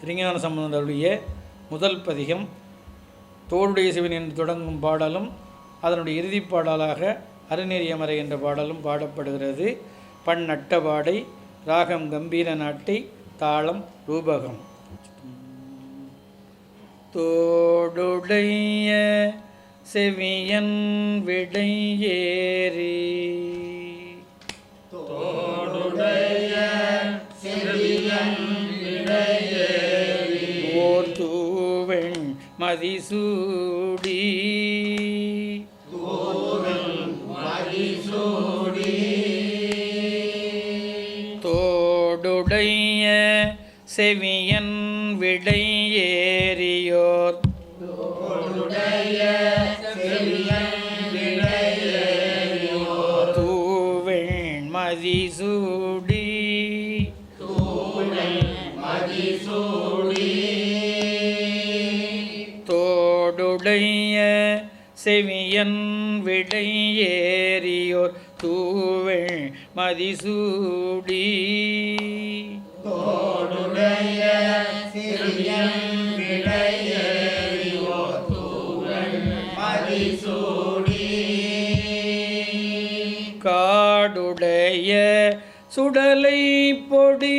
திருஞான சம்பந்தருடைய முதல் பதிகம் தோளுடைய சிவன் என்று தொடங்கும் பாடலும் அதனுடைய இறுதிப் பாடலாக அருநெறியமறை என்ற பாடலும் பாடப்படுகிறது. பண் அட்டபாடை ராகம் கம்பீர நாட்டை தாளம் ரூபகம். தோடுடைய செவியன் விடையேறி மதிசூடி தோடுடைய செவியன் விடையேறியோர் தூவெண் மதிசூடி செவியன் விடையேறியோர் தூவெண் மதிசூடி. காடுடைய சுடலை பொடி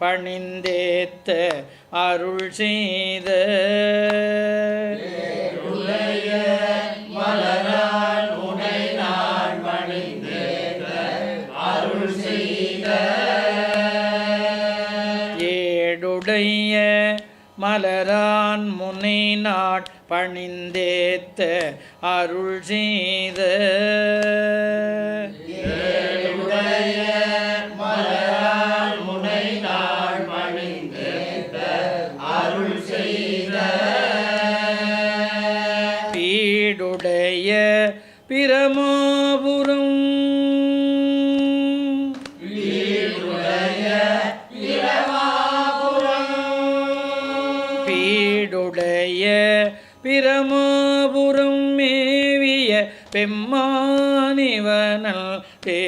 பணிந்தேத்த அருள் செய்த. ஏடுடைய மலரான் முனை நாட் பணிந்தேத்த அருள் செய்த. பிரமாபுரம் பீடுடைய பிரமாபுரம் மேவிய பெம்மானிவனல் தே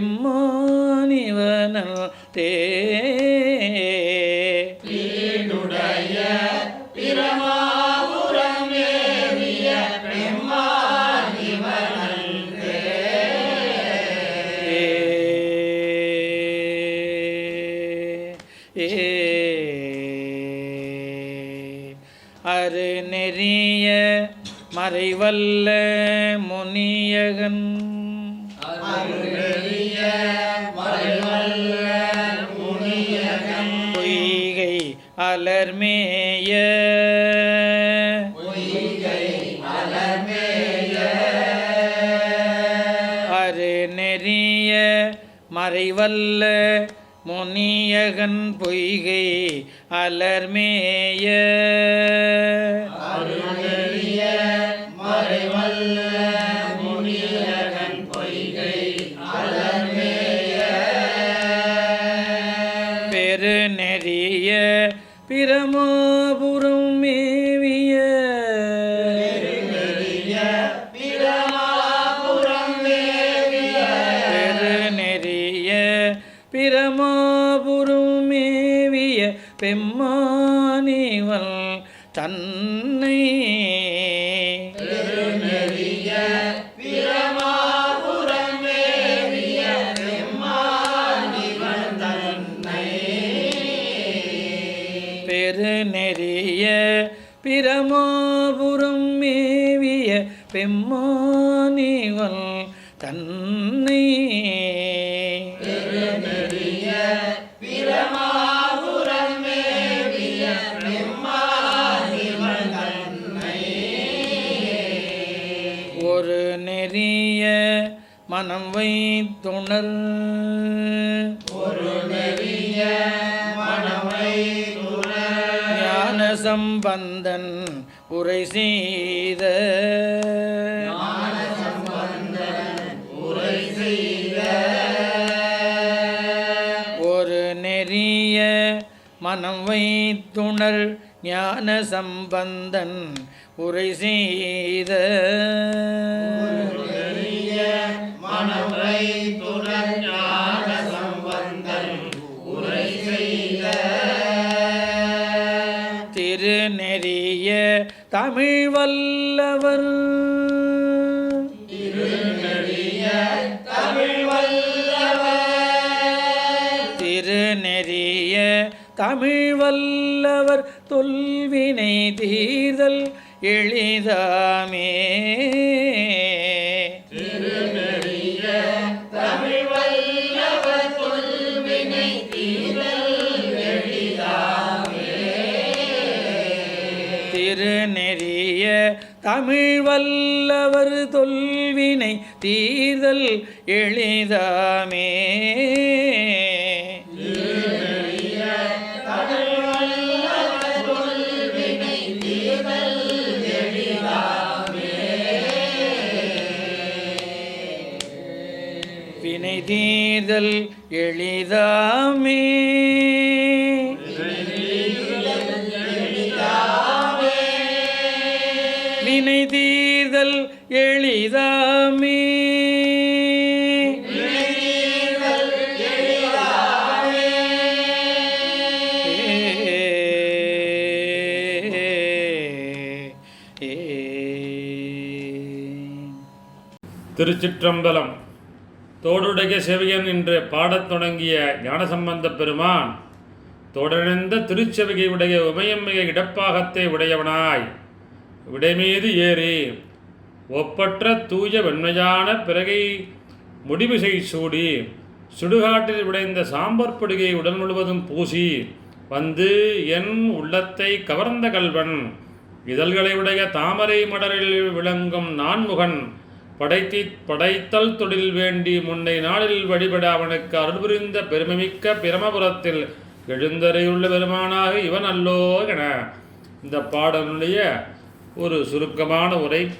பெம்மானிவனல் தே அரு நெறிய மறைவல்ல மறைவல்ல முனியகன் பொய்கை அலர்மேய. பெருநெறிய பிரமாபுரம் மேவிய. பெருநெறிய பிரமாபுரம் மேவிய பெம்மானிவல் தன்னை ஒரு நெறிய மனம் வைத்துணர். ஞான வந்தன் உரை செய்த. ஒரு நெறிய மனம் வைத்துணர் ஞான சம்பந்தன் உரை செய்த. தமிழ் வல்லவர் திருநெறிய தமிழ் வல்லவர் தொல்வினை தீர்தல் எளிதாமே. தமிழ் வல்லவர் தொல்வினை தீர்தல் எளிதாமே. வினை தீர்தல் எளிதாமே. வினை தீர்தல் எளிதாமே. திருச்சிற்றம்பலம். தோடுடைய செவியன் என்று பாடத் தொடங்கிய ஞானசம்பந்த பெருமான் தொடர்ந்த திருச்செவிகையுடைய உமையம்மிக இடப்பாகத்தை உடையவனாய். விடைமீது ஏறி ஒப்பற்ற தூய வெண்மையான பிறகை முடிமிசை சூடி சுடுகாட்டில் விடைந்த சாம்பார் பொடிகை உடல் முழுவதும் பூசி வந்து என் உள்ளத்தை கவர்ந்த கல்வன் இதழ்களை உடைய தாமரை மடலில் விளங்கும் நான்முகன் படைத்தி படைத்தல் தொழில் வேண்டி முன்னை நாளில் வழிபட அவனுக்கு அருள் புரிந்த பெருமைமிக்க பிரமபுரத்தில் எழுந்தறையுள்ள பெருமானாக இவன் அல்லோ என இந்த பாடலுடைய ஒரு சுருக்கமான உரை.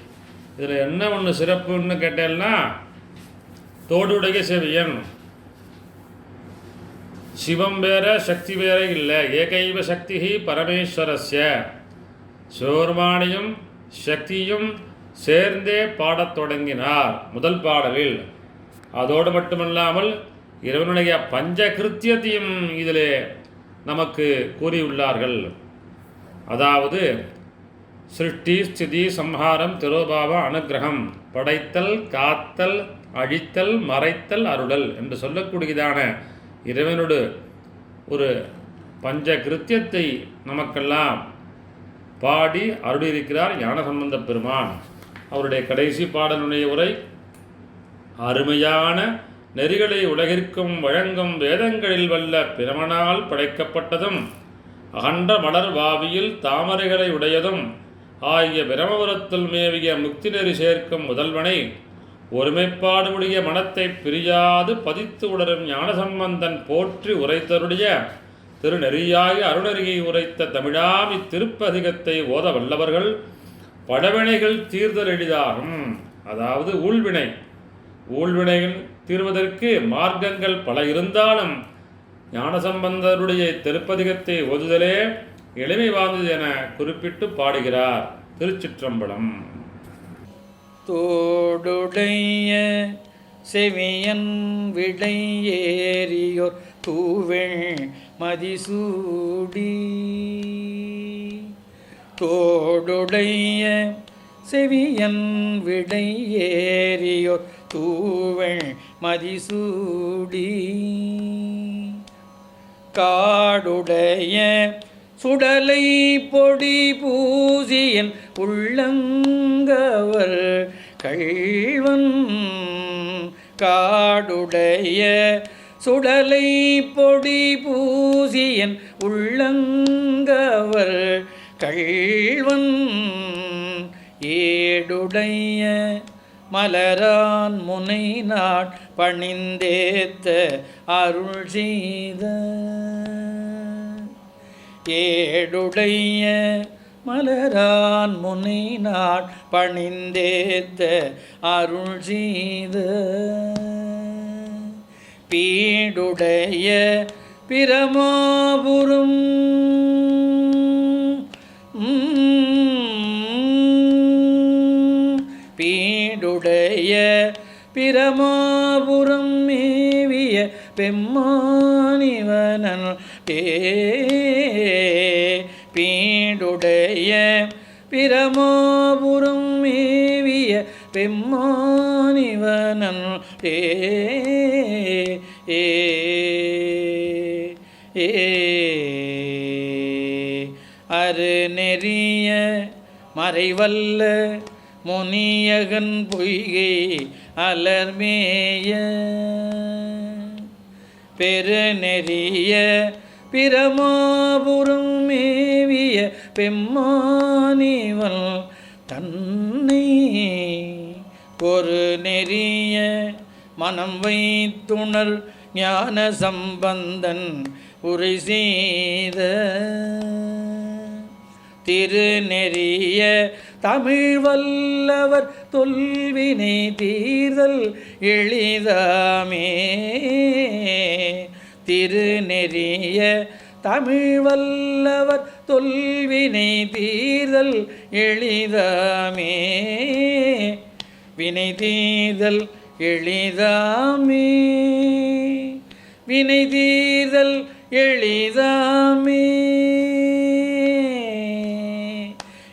இதில் என்ன ஒன்று சிறப்புன்னு கேட்டேன்னா தோடுடைய செவியன். சிவம் வேற சக்தி வேற இல்லை. ஏகைவ சக்தி பரமேஸ்வரஸ்ய. சிவபெருமானையும் சக்தியும் சேர்ந்தே பாடத் தொடங்கினார் முதல் பாடலில். அதோடு மட்டுமல்லாமல் இறைவனுடைய பஞ்ச கிருத்தியத்தையும் இதிலே நமக்கு கூறியுள்ளார்கள். அதாவது சிருஷ்டி ஸ்திதி சம்ஹாரம் திரோபாவ அனுகிரகம். படைத்தல் காத்தல் அழித்தல் மறைத்தல் அருளல் என்று சொல்லக்கூடியதான இறைவனோடு ஒரு பஞ்ச கிருத்தியத்தை நமக்கெல்லாம் பாடி அருளியிருக்கிறார் ஞான சம்பந்த பெருமான். அவருடைய கடைசி பாடலுடைய உரை அருமையான நெறிகளை உலகிற்கும் வழங்கும் வேதங்களில் வல்ல பிரமனால் படைக்கப்பட்டதும் அகன்ற மலர் வாவியில் தாமரைகளை உடையதும் ஆகிய பிரமபுரத்தில் மேவிய முக்தி நெறி சேர்க்கும் முதல்வனை ஒருமைப்பாடுடைய மனத்தை பிரியாது பதித்து உடரும் ஞானசம்பந்தன் போற்றி உரைத்தருடைய திருநெறியாகி அருணறியை உரைத்த தமிழாமி திருப்பதிகத்தை ஓத வல்லவர்கள் படவினைகள் தீர்தல் எளிதாகும். அதாவது ஊழ்வினை. ஊழ்வினைகள் தீர்வதற்கு மார்க்கங்கள் பல இருந்தாலும் ஞானசம்பந்தருடைய திருப்பதிகத்தை ஓதுதலே எளிமை வாழ்ந்தது என குறிப்பிட்டு பாடுகிறார் திருச்சிற்றம்பலம். தோடுடைய செவியன் விடை ஏறியோர் தூவெள் மதிசூடி. தோடுடைய செவியன் விடை ஏறியோர் தூவெள் மதிசூடி. காடுடைய சுடலை பொடி பூசியன் உள்ளங்கவர் கள்வன் காடுடைய சுடலை பொடி பூசியன் உள்ளங்கவர் கள்வன் ஏடுடைய மலரான் முனை நாட் பணிந்தேத்த அருள் செய்த ஏடுடைய மலரான் முனை நாட் பணிந்தேத்த அருள் செய்த பீடுடைய பிரமாபுரம் பீடுடைய பிரமாபுரம் மேவிய பெம்மானிவனன் பே பிரமோபுரம் மேவிய பெம்மானிவனன். ஏ ஏ ஏ அருநெறிய மறைவல்ல முனியகன் பொய்கை அலர்மேய. பெருநெறிய பிரமாபுரம் மே பெம்மானிவள் தன்னை ஒரு நெறிய மனம் வைத்துணர் ஞான சம்பந்தன் உரை செய்த திருநெறிய தமிழ் வல்லவர் தொல்வினை தீர்தல் எளிதாமே. திருநெறிய தமிழ் வல்லவர் தொல்வினை தீர்தல் எளிதாமே. வினை தீர்தல் எளிதாமே. வினை தீர்தல் எளிதாமே.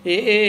ஏ